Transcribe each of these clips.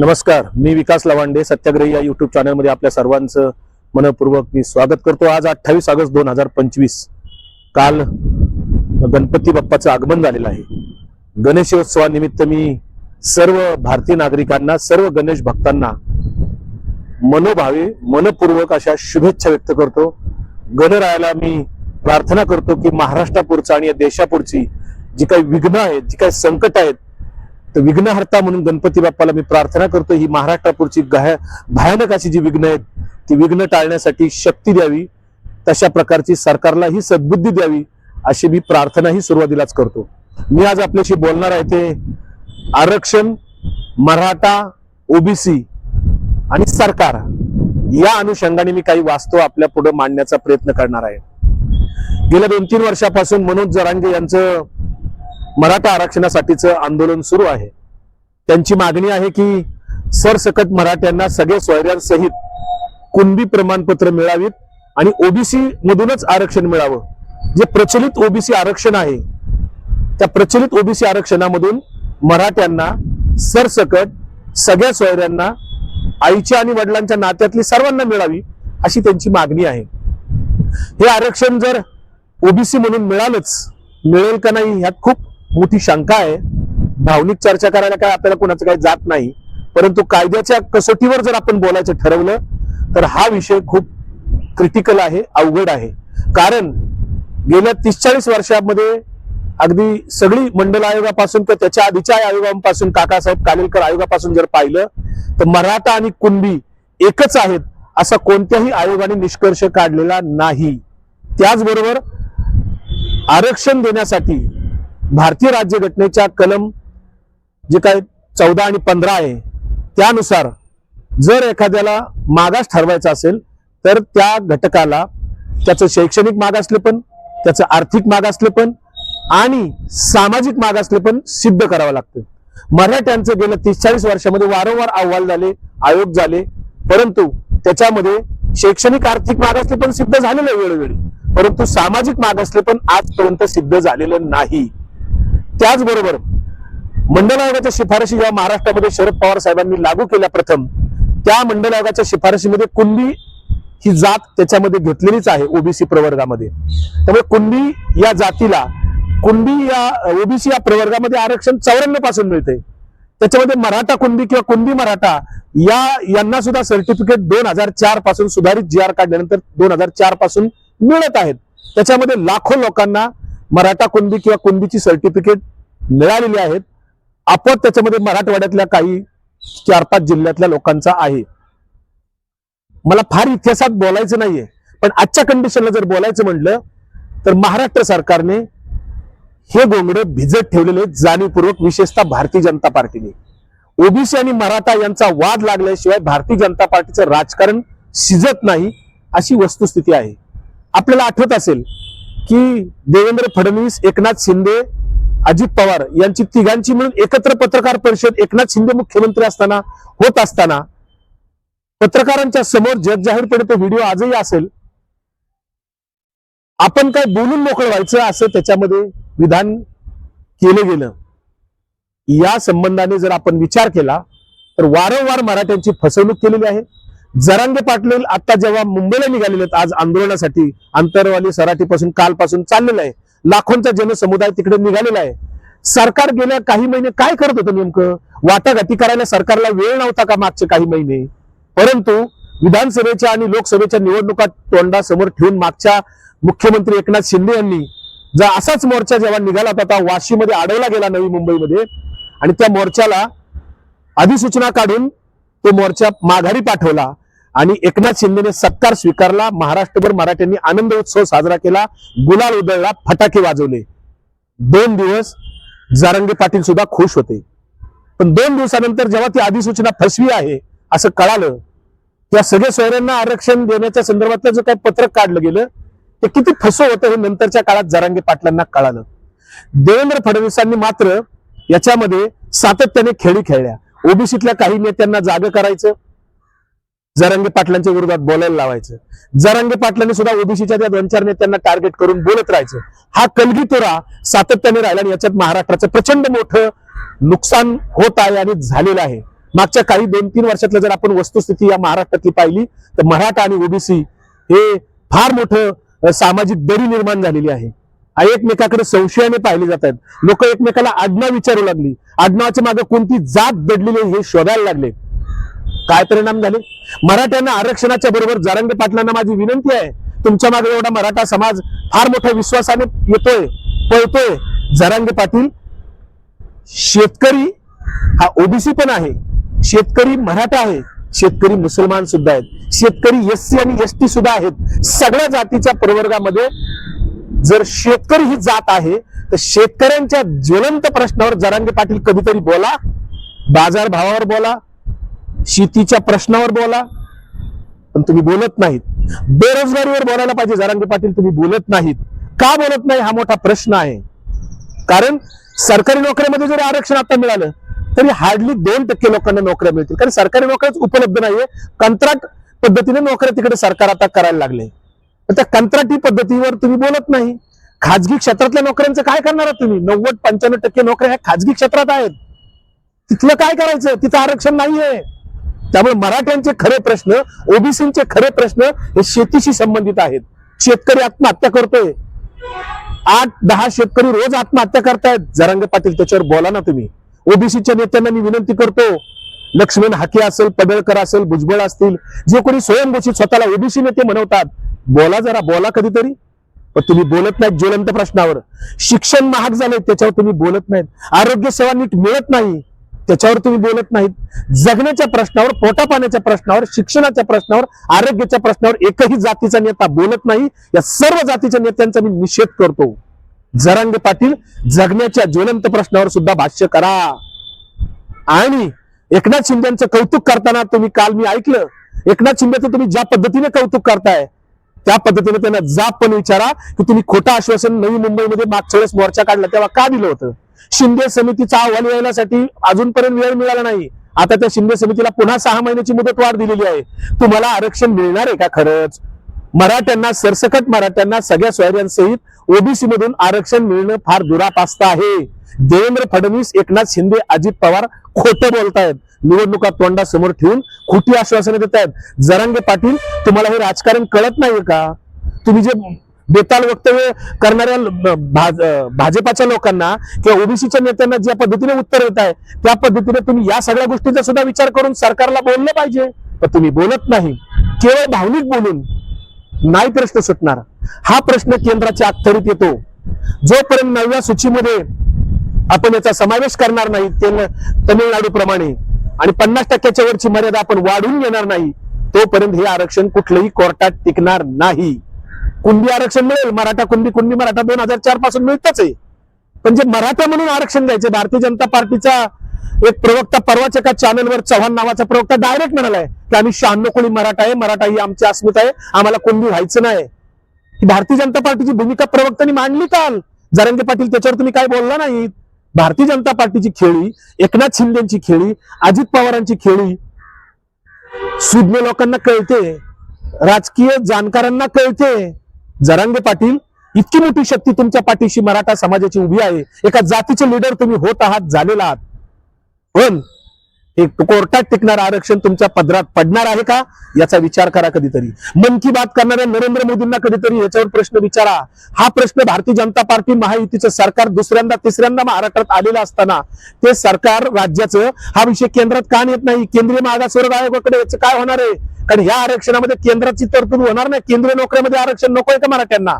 नमस्कार मी विकास लवांडे सत्याग्रही या युट्यूब चॅनलमध्ये आपल्या सर्वांचं मनपूर्वक मी स्वागत करतो. आज अठ्ठावीस ऑगस्ट दोन हजार पंचवीस. काल गणपती बाप्पाचं आगमन झालेलं आहे. गणेशोत्सवानिमित्त मी सर्व भारतीय नागरिकांना सर्व गणेश भक्तांना मनोभावे मनपूर्वक अशा शुभेच्छा व्यक्त करतो. गणरायाला मी प्रार्थना करतो की महाराष्ट्रापुरचं आणि या देशापुरची जी काही विघ्न आहेत जी काही संकट आहेत तर विघ्नहर्ता म्हणून गणपती बाप्पाला मी प्रार्थना करतो ही महाराष्ट्रापुरची गह- भयानक अशी जी विघ्न आहेत ती विघ्न टाळण्यासाठी शक्ती द्यावी. तशा प्रकारची सरकारला ही सद्बुद्धी द्यावी अशी मी प्रार्थनाही सुरुवातीलाच करतो. मी आज आपल्याशी बोलणार आहे ते आरक्षण मराठा ओबीसी आणि सरकार या अनुषंगाने मी काही वास्तव आपल्या पुढे मांडण्याचा प्रयत्न करणार आहे. गेल्या दोन तीन वर्षापासून मनोज जरांगे यांचं मराठा आरक्षणासाठीचं आंदोलन सुरू आहे. त्यांची मागणी आहे की सरसकट मराठ्यांना सगळे सोयऱ्यांसहित कुणबी प्रमाणपत्र मिळावीत आणि ओबीसी मधूनच आरक्षण मिळावं. जे प्रचलित ओबीसी आरक्षण आहे त्या प्रचलित ओबीसी आरक्षणामधून मराठ्यांना सरसकट सगळ्या सोयऱ्यांना आईच्या आणि वडिलांच्या नात्यातली सर्वांना मिळावी अशी त्यांची मागणी आहे. हे आरक्षण जर ओबीसी म्हणून मिळालंच मिळेल का नाही ह्यात खूप मोठी शंका आहे. भावनिक चर्चा करायला काय आपल्याला कोणाचं काही जात नाही. परंतु कायद्याच्या कसोटीवर जर आपण बोलायचं ठरवलं तर हा विषय खूप क्रिटिकल आहे अवघड आहे. कारण गेल्या तीस चाळीस वर्षामध्ये अगदी सगळी मंडल आयोगापासून किंवा त्याच्या आधीच्या आयोगापासून काकासाहेब कालेलकर आयोगापासून जर पाहिलं तर मराठा आणि कुणबी एकच आहेत असा कोणत्याही आयोगाने निष्कर्ष काढलेला नाही. त्याचबरोबर आरक्षण देण्यासाठी भारतीय राज्यघटनेच्या कलम जे काय चौदा आणि पंधरा आहे त्यानुसार जर एखाद्याला मागास ठरवायचा असेल तर त्या घटकाला त्याचं शैक्षणिक मागासले पण त्याचं आर्थिक मागासले पण आणि सामाजिक मागासले पण सिद्ध करावं लागतं. मराठ्यांचं गेल्या तीस चाळीस वर्षामध्ये वारंवार अहवाल झाले आयोग झाले परंतु त्याच्यामध्ये शैक्षणिक आर्थिक मागासले पण सिद्ध झालेलं आहे वेळोवेळी. परंतु सामाजिक मागासले पण आजपर्यंत सिद्ध झालेलं नाही. त्याचबरोबर मंडल आयोगाच्या शिफारशी जेव्हा महाराष्ट्रामध्ये शरद पवार साहेबांनी लागू केल्या प्रथम त्या मंडल आयोगाच्या शिफारशीमध्ये कुणबी ही जात त्याच्यामध्ये घेतलेलीच आहे ओबीसी प्रवर्गामध्ये. त्यामुळे कुणबी या जातीला कुणबी या ओबीसी या प्रवर्गामध्ये आरक्षण चौऱ्याण्णवपासून मिळते त्याच्यामध्ये मराठा कुणबी किंवा कुणबी मराठा या यांना सुद्धा सर्टिफिकेट दोन हजार चारपासून सुधारित जी आर काढल्यानंतर दोन हजार चारपासून मिळत आहेत. त्याच्यामध्ये लाखो लोकांना मराठा कुणबी किंवा कुणबीची सर्टिफिकेट मिळालेली आहेत. आपोआप त्याच्यामध्ये मराठवाड्यातल्या काही चार पाच जिल्ह्यातल्या लोकांचा आहे. मला फार इतिहासात बोलायचं नाहीये. पण आजच्या कंडिशनला जर बोलायचं म्हटलं तर महाराष्ट्र सरकारने हे गोंगडे भिजत ठेवलेले जाणीवपूर्वक विशेषतः भारतीय जनता पार्टीने. ओबीसी आणि मराठा यांचा वाद लागल्याशिवाय भारतीय जनता पार्टीचं राजकारण शिजत नाही अशी वस्तुस्थिती आहे. आपल्याला आठवत असेल की देवेंद्र फडणवीस एकनाथ शिंदे अजित पवार यांची तिघांची मिळून एकत्र पत्रकार परिषद एकनाथ शिंदे मुख्यमंत्री असताना होत असताना पत्रकारांच्या समोर जग जाहीरपणे तो व्हिडिओ आजही असेल. आपण काय बोलून मोकळं व्हायचं असं त्याच्यामध्ये विधान केलं गेलं. या संबंधाने जर आपण विचार केला तर वारंवार मराठ्यांची फसवणूक केलेली आहे. जरांगे पाटील आता जेव्हा मुंबईला निघालेले आहेत आज आंदोलनासाठी आंतरवाली सराठीपासून कालपासून चाललेलं आहे. लाखोंचा जनसमुदाय तिकडे निघालेला आहे. सरकार गेल्या काही महिने काय करत होतं नेमकं? वाटाघाटी करायला सरकारला वेळ नव्हता का मागचे काही महिने? परंतु विधानसभेच्या आणि लोकसभेच्या निवडणुका तोंडासमोर ठेवून मागच्या मुख्यमंत्री एकनाथ शिंदे यांनी जर असाच मोर्चा जेव्हा निघाला होता वाशीमध्ये अडवला गेला नवी मुंबईमध्ये. आणि त्या मोर्चाला अधिसूचना काढून तो मोर्चा माघारी पाठवला. आणि एकनाथ शिंदेने सत्कार स्वीकारला. महाराष्ट्रभर मराठ्यांनी आनंद उत्सव साजरा केला. गुलाल उधळला फटाके वाजवले. दोन दिवस जारंगे पाटील सुद्धा खुश होते. पण दोन दिवसानंतर जेव्हा ती अधिसूचना फसवी आहे असं कळालं त्या सगळ्या सोयऱ्यांना आरक्षण देण्याच्या संदर्भातलं जे काही पत्रक काढलं गेलं ते किती फसव होतं हे नंतरच्या काळात जरांगे पाटलांना कळालं. देवेंद्र फडणवीसांनी मात्र याच्यामध्ये सातत्याने खेळी खेळल्या. ओबीसीतल्या काही नेत्यांना जाग करायचं जरांगे पाटलांच्या विरोधात बोलायला लावायचं. जरांगे पाटलांनी सुद्धा ओबीसीच्या त्या दोन चार नेत्यांना टार्गेट करून बोलत राहायचं. हा कलगीतोरा सातत्याने राहिला आणि याच्यात महाराष्ट्राचं प्रचंड मोठं नुकसान होत आहे आणि झालेलं आहे. मागच्या काही दोन तीन वर्षातलं जर आपण वस्तुस्थिती या महाराष्ट्रातली पाहिली तर मराठा आणि ओबीसी हे फार मोठं सामाजिक दरी निर्माण झालेली आहे. एकमेकाकडे संशयाने पाहिले जात आहेत. लोक एकमेकाला आडनाव विचारू लागली. आडनावाच्या मागे कोणती जात दडलेली हे शोधायला लागले. काय परिणाम झाले? मराठ्यांना आरक्षणाच्या बरोबर जारंगे पाटलांना माझी विनंती आहे तुमच्या मागे एवढा मराठा समाज फार मोठ्या विश्वासाने येतोय पळतोय. जरांगे पाटील शेतकरी हा ओबीसी पण आहे शेतकरी मराठा आहे शेतकरी मुसलमान सुद्धा आहेत शेतकरी एससी आणि एसटी सुद्धा आहेत. सगळ्या जातीच्या प्रवर्गामध्ये जर शेतकरी ही जात आहे तर शेतकऱ्यांच्या ज्वलंत प्रश्नावर जरांगे पाटील कधीतरी बोला बाजार भावावर बोला शेतीच्या प्रश्नावर बोला पण तुम्ही बोलत नाहीत. बेरोजगारीवर बोलायला पाहिजे जरांगे पाटील तुम्ही बोलत नाहीत. का बोलत नाही? हा मोठा प्रश्न आहे. कारण सरकारी नोकऱ्यामध्ये जरी आरक्षण आता मिळालं तरी हार्डली दोन टक्के लोकांना नोकऱ्या मिळतील. कारण सरकारी नोकऱ्याच उपलब्ध नाहीये. कंत्राट पद्धतीने नोकऱ्या तिकडे सरकार आता करायला लागले. त्या कंत्राटी पद्धतीवर तुम्ही बोलत नाही. खाजगी क्षेत्रातल्या नोकऱ्यांचं काय करणार तुम्ही? नव्वद पंच्याण्णव टक्के नोकऱ्या ह्या खाजगी क्षेत्रात आहेत. तिथलं काय करायचं? तिथं आरक्षण नाहीये. त्यामुळे मराठ्यांचे खरे प्रश्न ओबीसीचे खरे प्रश्न हे शेतीशी संबंधित आहेत. शेतकरी आत्महत्या करतोय. आठ दहा शेतकरी रोज आत्महत्या करतायत. जरांगे पाटील त्याच्यावर बोला ना तुम्ही. ओबीसीच्या नेत्यांना मी विनंती करतो. लक्ष्मण हाके असेल पडळकर असेल भुजबळ असतील जे कोणी स्वयंघोषित स्वतःला ओबीसी नेते म्हणवतात बोला जरा बोला कधीतरी. पण तुम्ही बोलत नाहीत ज्वलंत प्रश्नावर. शिक्षण महाग झाले त्याच्यावर तुम्ही बोलत नाहीत. आरोग्य सेवा नीट मिळत नाही. त्याच्यावर तुम्ही बोलत नाहीत. जगण्याच्या प्रश्नावर पोटापाण्याच्या प्रश्नावर शिक्षणाच्या प्रश्नावर आरोग्याच्या प्रश्नावर एकही जातीचा नेता बोलत नाही. या सर्व जातीच्या नेत्यांचा मी निषेध करतो. जरांगे पाटील जगण्याच्या ज्वलंत प्रश्नावर सुद्धा भाष्य करा. आणि एकनाथ शिंदेचं कौतुक करताना तुम्ही काल मी ऐकलं. एकनाथ शिंदेचं तुम्ही ज्या पद्धतीने कौतुक करताय त्या पद्धतीने त्यांना जाब पण विचारा की तुम्ही खोटं आश्वासन नवी मुंबईमध्ये मागच्या वेळेस मोर्चा काढला तेव्हा का दिलं होतं? शिंदे समितीचा अहवाल येण्यासाठी अजूनपर्यंत वेळ मिळाला नाही. आता त्या शिंदे समितीला पुन्हा सहा महिन्याची मुदत वाढ दिलेली आहे. तुम्हाला आरक्षण मिळणार आहे का खरंच? मराठ्यांना सरसकट मराठ्यांना सगळ्या सोयऱ्यांसहित ओबीसी मधून आरक्षण मिळणं फार दुरापास्त आहे. देवेंद्र फडणवीस एकनाथ शिंदे अजित पवार खोटं बोलतायत. निवडणुका तोंडासमोर ठेवून खोटी आश्वासनं देत आहेत जरांगे पाटील तुम्हाला हे राजकारण कळत नाहीये का? तुम्ही जे बेताल वक्तव्य करणाऱ्या भाज- भाजपाच्या लोकांना किंवा ओबीसीच्या नेत्यांना ज्या पद्धतीने उत्तर देत आहे त्या पद्धतीने तुम्ही या सगळ्या गोष्टींचा सुद्धा विचार करून सरकारला बोललं पाहिजे. पण तुम्ही बोलत नाही. केवळ भावनिक बोलून नाही प्रश्न सुटणार. हा प्रश्न केंद्राच्या अखतरीत येतो. जोपर्यंत नव्या सूचीमध्ये आपण याचा समावेश करणार नाही तेल- तमिळनाडू प्रमाणे आणि पन्नास टक्क्याच्या वरची मर्यादा आपण वाढून घेणार नाही तोपर्यंत हे आरक्षण कुठलंही कोर्टात टिकणार नाही. कुणबी आरक्षण मिळेल? मराठा कुणबी कुणबी मराठा दोन हजार चारपासून मिळतच आहे. पण जे मराठा म्हणून आरक्षण द्यायचे भारतीय जनता पार्टीचा एक प्रवक्ता परवाच एका चॅनलवर चव्हाण नावाचा प्रवक्ता डायरेक्ट म्हणालाय की आम्ही शहाण्णव कोणी मराठा आहे मराठा ही आमची अस्मिता आहे आम्हाला कुणबी व्हायचं नाही. भारतीय जनता पार्टीची भूमिका प्रवक्त्यांनी मांडली काल. जरंगे पाटील त्याच्यावर तुम्ही काय बोलला नाहीत भारतीय जनता पार्टीची खेळी एकनाथ शिंदेची खेळी अजित पवारांची खेळी. सुज्ञ लोकांना कळते राजकीय जाणकारांना कळते. जरांगे पाटील इतकी मोठी शक्ती तुमच्या पाठीशी मराठा समाजाची उभी आहे. एका जातीचे लीडर तुम्ही होत आहात झालेला आहात. पण कोर्टात टिकणार आरक्षण तुमच्या पदरात पडणार आहे का? याचा विचार करा कधीतरी. मन की बात करणाऱ्या नरेंद्र मोदींना कधीतरी याच्यावर प्रश्न विचारा. हा प्रश्न भारतीय जनता पार्टी महायुतीचं सरकार दुसऱ्यांदा तिसऱ्यांदा महाराष्ट्रात आलेलं असताना ते सरकार राज्याचं हा विषय केंद्रात का नेत नाही? केंद्रीय मागासवर्ग आयोगाकडे याचं काय होणार आहे? कारण ह्या आरक्षणामध्ये केंद्राची तरतूद होणार नाही. केंद्रीय नोकऱ्यामध्ये आरक्षण नको आहे का मराठ्यांना?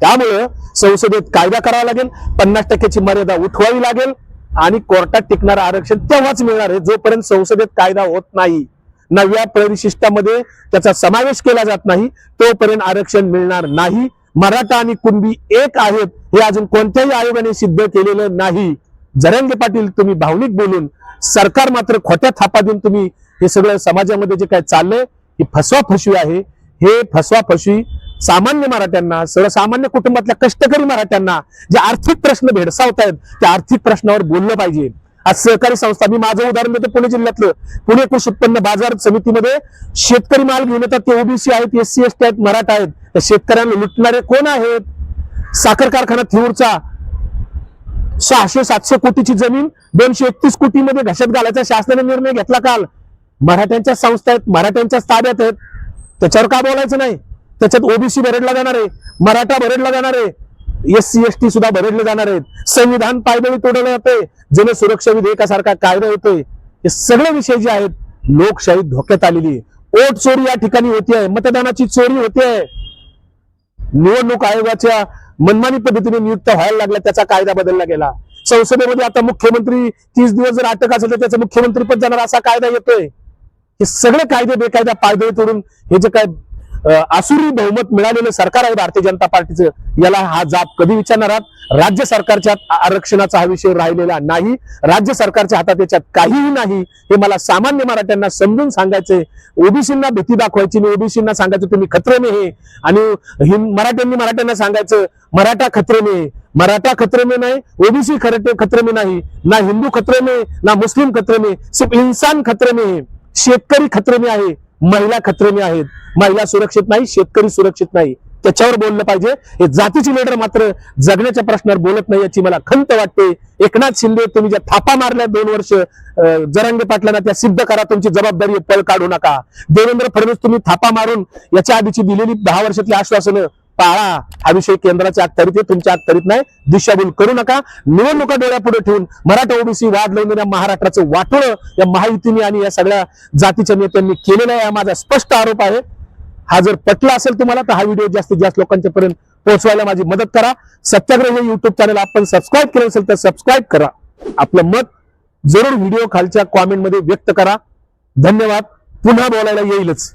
त्यामुळं संसदेत कायदा करावा लागेल. पन्नास टक्क्याची मर्यादा उठवावी लागेल. आणि कोर्टात टिकणारं आरक्षण तेव्हाच मिळणार आहे जोपर्यंत संसदेत कायदा होत नाही. नव्या परिशिष्टामध्ये त्याचा समावेश केला जात नाही तोपर्यंत आरक्षण मिळणार नाही. मराठा आणि कुणबी एक आहेत हे अजून कोणत्याही आयोगाने सिद्ध केलेलं नाही. जरंगे पाटील तुम्ही भावनिक बोलून सरकार मात्र खोट्या थापा देऊन तुम्ही हे सगळं समाजामध्ये जे काय चाललंय ही फसवाफसवी आहे. हे फसवा फसवी सामान्य मराठ्यांना सर्वसामान्य कुटुंबातल्या कष्टकरी मराठ्यांना जे आर्थिक प्रश्न भेडसावतायत त्या आर्थिक प्रश्नावर बोललं पाहिजे. आज सहकारी संस्था मी माझं उदाहरण देतो पुणे जिल्ह्यातलं. पुणे कृषी उत्पन्न बाजार समितीमध्ये शेतकरी माल घेऊन येतात ते ओबीसी आहेत एस सी एस टी आहेत मराठा आहेत. त्या शेतकऱ्यांना लुटणारे कोण आहेत? साखर कारखाना थिऊरचा सहाशे सातशे कोटीची जमीन दोनशे एकतीस कोटीमध्ये घशात घालायचा शासनाने निर्णय घेतला काल. मराठ्यांच्या संस्था आहेत मराठ्यांच्या ताब्यात आहेत. त्याच्यावर का बोलायचं नाही? त्याच्यात ओबीसी भरडला जाणार आहे मराठा भरडला जाणार आहे एस सी एस टी सुद्धा भरडले जाणार आहेत. संविधान पायदळी तोडलं जाते जन सुरक्षा विधेयकासारखा कायदा येतोय. हे सगळे विषय जे आहेत लोकशाही धोक्यात आलेली आहे. ओट चोरी या ठिकाणी होती आहे मतदानाची चोरी होते आहे. निवडणूक आयोगाच्या मनमानी पद्धतीने नियुक्त व्हायला लागला त्याचा कायदा बदलला गेला. संसदेमध्ये आता मुख्यमंत्री तीस दिवस जर अटक असेल तर त्याचं मुख्यमंत्री पद जाणार असा कायदा येतोय. हे सगळे कायदे बेकायदा पायदळी तोडून हे जे काय आसुरी बहुमत मिळालेलं सरकार आहे भारतीय जनता पार्टीचं याला हा जाब कधी विचारणार आहात? राज्य सरकारच्या आरक्षणाचा हा विषय राहिलेला नाही. राज्य सरकारच्या हातात याच्यात काहीही नाही. हे मला सामान्य मराठ्यांना समजून सांगायचंय. ओबीसींना भीती दाखवायची नाही ओबीसींना सांगायचं तुम्ही खतरे में हे. आणि मराठ्यांनी मराठ्यांना सांगायचं मराठा खतरे में मराठा खतरे में नाही ओबीसी खरे खतरे में नाही. ना हिंदू खतरे में ना मुस्लिम खतरे में सिर्फ इंसान खतरे में है. शेतकरी खतरमी आहे महिला खतरमी आहेत. महिला सुरक्षित नाही शेतकरी सुरक्षित नाही. त्याच्यावर बोललं पाहिजे. हे जातीची लीडर मात्र जगण्याच्या प्रश्नावर बोलत नाही याची मला खंत वाटते. एकनाथ शिंदे तुम्ही ज्या थापा मारल्या दोन वर्ष जरांगे पाटलांना त्या सिद्ध करा तुमची जबाबदारी पळ काढू नका. देवेंद्र फडणवीस तुम्ही थापा मारून याच्या आधीची दिलेली दहा वर्षातली आश्वासनं पाळा. हा विषय केंद्राच्या अखत्यारीत आहे तुमच्या अखत्यारीत नाही. दिशाभूल करू नका. निवडणुका डोळ्यापुढे ठेवून मराठा ओबीसी वाद लावून देण्या महाराष्ट्राचं वाटोळं या महायुतीने आणि या सगळ्या जातीच्या नेत्यांनी केलेलं आहे हा माझा स्पष्ट आरोप आहे. हा जर पटला असेल तुम्हाला तर हा व्हिडिओ जास्तीत जास्त लोकांच्या पर्यंत पोहोचवायला माझी मदत करा. सत्याग्रह हे युट्यूब चॅनल आपण सबस्क्राईब केलं असेल तर सबस्क्राईब करा. आपलं मत जरूर व्हिडिओ खालच्या कॉमेंटमध्ये व्यक्त करा. धन्यवाद. पुन्हा बोलायला येईलच.